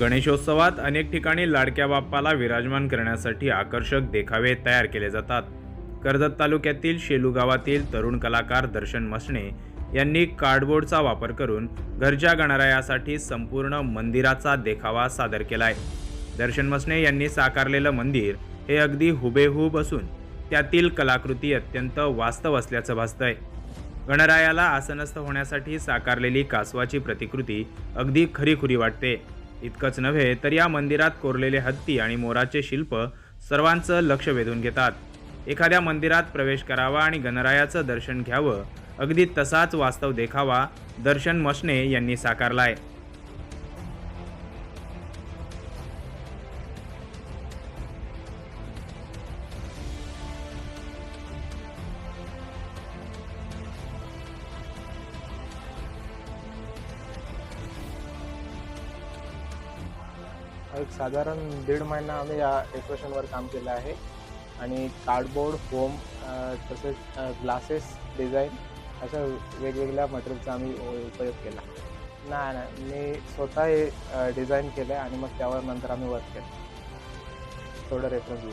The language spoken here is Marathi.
गणेशोत्सवात अनेक ठिकाणी लाडक्या बाप्पाला विराजमान करण्यासाठी आकर्षक देखावे तयार केले जातात. कर्जत तालुक्यातील शेलू गावातील तरुण कलाकार दर्शन मसणे यांनी कार्डबोर्डचा वापर करून घरच्या गणरायासाठी संपूर्ण मंदिराचा देखावा सादर केलाय. दर्शन मसणे यांनी साकारलेलं मंदिर हे अगदी हुबेहूब असून त्यातील कलाकृती अत्यंत वास्तव असल्याचं भासतंय. गणरायाला आसनस्थ होण्यासाठी साकारलेली कासवाची प्रतिकृती अगदी खरीखुरी वाटते. इतकंच नव्हे तर या मंदिरात कोरलेले हत्ती आणि मोराचे शिल्प सर्वांचं लक्ष वेधून घेतात. एखाद्या मंदिरात प्रवेश करावा आणि गणरायाचं दर्शन घ्यावं अगदी तसाच वास्तव देखावा दर्शन मशने यांनी साकारलाय. एक साधारण दीड महिना आम्ही या डेकोरेशनवर काम केलं आहे. आणि कार्डबोर्ड फोम तसेच ग्लासेस डिझाईन अशा वेगवेगळ्या मटेरियलचा आम्ही उपयोग केला. नाही नाही मी स्वतः हे डिझाईन केलं आहे आणि मग त्यावर नंतर आम्ही वर्क केलं. थोडं रेफरन्स घेऊ.